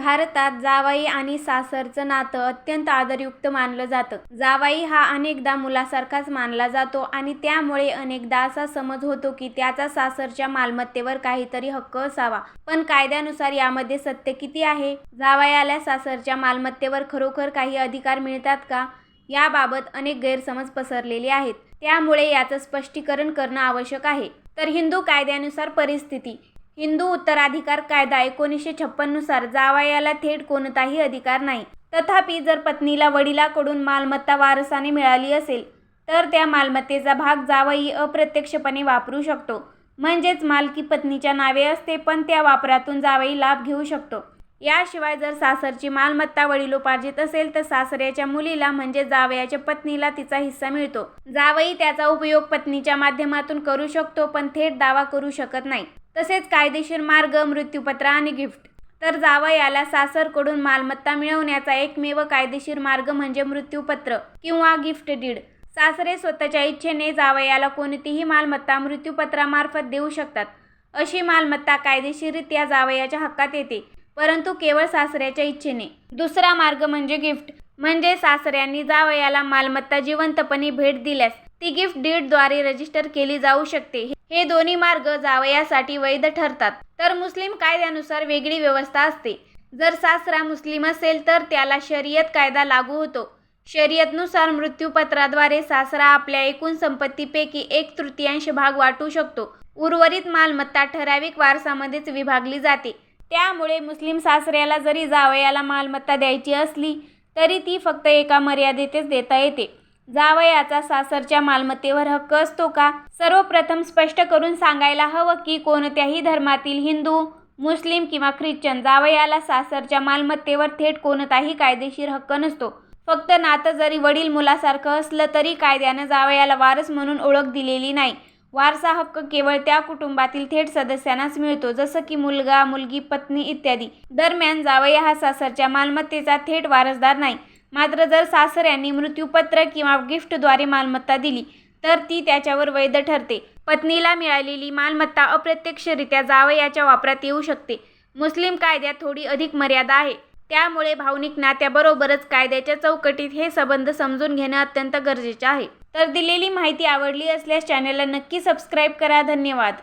भारतात जावाई आणि सासरचं नातं अत्यंत आदरयुक्त मानलं जातं. जावाई हा अनेकदा मुलासारखाच मानला जातो आणि त्यामुळे अनेकदा असा समज होतो की त्याचा सासरच्या मालमत्तेवर काहीतरी हक्क असावा. पण कायद्यानुसार यामध्ये सत्य किती आहे? जावयाला सासरच्या मालमत्तेवर खरोखर काही अधिकार मिळतात का? याबाबत अनेक गैरसमज पसरलेले आहेत. त्यामुळे याचं स्पष्टीकरण करणं आवश्यक आहे. तर हिंदू कायद्यानुसार परिस्थिती. हिंदू उत्तराधिकार कायदा एकोणीसशे छप्पननुसार जावयाला थेट कोणताही अधिकार नाही. तथापि, जर पत्नीला वडिलांकडून मालमत्ता वारसाने मिळाली असेल, तर त्या मालमत्तेचा भाग जावई अप्रत्यक्षपणे वापरू शकतो. म्हणजेच मालकी पत्नीच्या नावे असते पण त्या वापरातून जावई लाभ घेऊ शकतो. याशिवाय जर सासरची मालमत्ता वडिलोपार्जित असेल तर सासऱ्याच्या मुलीला म्हणजे जावयाच्या पत्नीला तिचा हिस्सा मिळतो. जावई त्याचा उपयोग पत्नीच्या माध्यमातून करू शकतो पण थेट दावा करू शकत नाही. तसेच कायदेशीर मार्ग मृत्यूपत्र आणि गिफ्ट. तर जावयाला सासरकडून मालमत्ता मिळवण्याचा एकमेव कायदेशीर मार्ग म्हणजे मृत्यूपत्र किंवा गिफ्ट डीड. सासरे स्वतःच्या इच्छेने जावयाला कोणतीही मालमत्ता मृत्यूपत्रामार्फत देऊ शकतात. अशी मालमत्ता कायदेशीररित्या जावयाच्या हक्कात येते, परंतु केवळ सासऱ्याच्या इच्छेने. दुसरा मार्ग म्हणजे गिफ्ट. म्हणजे सासऱ्यांनी जावयाला मालमत्ता जिवंतपणी भेट दिल्यास ती गिफ्ट डीडद्वारे रजिस्टर केली जाऊ शकते. हे दोन्ही मार्ग जावयासाठी वैध ठरतात. तर मुस्लिम कायद्यानुसार वेगळी व्यवस्था असते. जर सासरा मुस्लिम असेल तर त्याला शर्यत कायदा लागू होतो. शर्यतनुसार मृत्यूपत्राद्वारे सासरा आपल्या एकूण संपत्तीपैकी एक तृतीयांश भाग वाटू शकतो. उर्वरित मालमत्ता ठराविक वारसामध्येच विभागली जाते. त्यामुळे मुस्लिम सासऱ्याला जरी जावयाला मालमत्ता द्यायची असली तरी ती फक्त एका मर्यादेतच देता येते. जावयाचा सासरच्या मालमत्तेवर हक्क असतो का? सर्वप्रथम स्पष्ट करून सांगायला हवं की कोणत्याही धर्मातील हिंदू, मुस्लिम किंवा ख्रिश्चन जावयाला सासरच्या मालमत्तेवर थेट कोणताही कायदेशीर हक्क नसतो. फक्त नातं जरी वडील मुलासारखं असलं तरी कायद्यानं जावयाला वारस म्हणून ओळख दिलेली नाही. वारसा हक्क केवळ त्या कुटुंबातील थेट सदस्यांनाच मिळतो जसं की मुलगा, मुलगी, पत्नी इत्यादी दरम्यान, जावया हा सासरच्या मालमत्तेचा थेट वारसदार नाही. मात्र जर सासऱ्यांनी मृत्यूपत्र किंवा गिफ्टद्वारे मालमत्ता दिली तर ती त्याच्यावर वैध ठरते. पत्नीला मिळालेली मालमत्ता अप्रत्यक्षरित्या जावयाच्या वापरात येऊ शकते. मुस्लिम कायद्यात थोडी अधिक मर्यादा आहे. त्यामुळे भावनिक नात्याबरोबरच कायद्याच्या चौकटीत हे संबंध समजून घेणं अत्यंत गरजेचं आहे. तर दिलेली माहिती आवडली असल्यास चॅनलला नक्की सबस्क्राईब करा. धन्यवाद.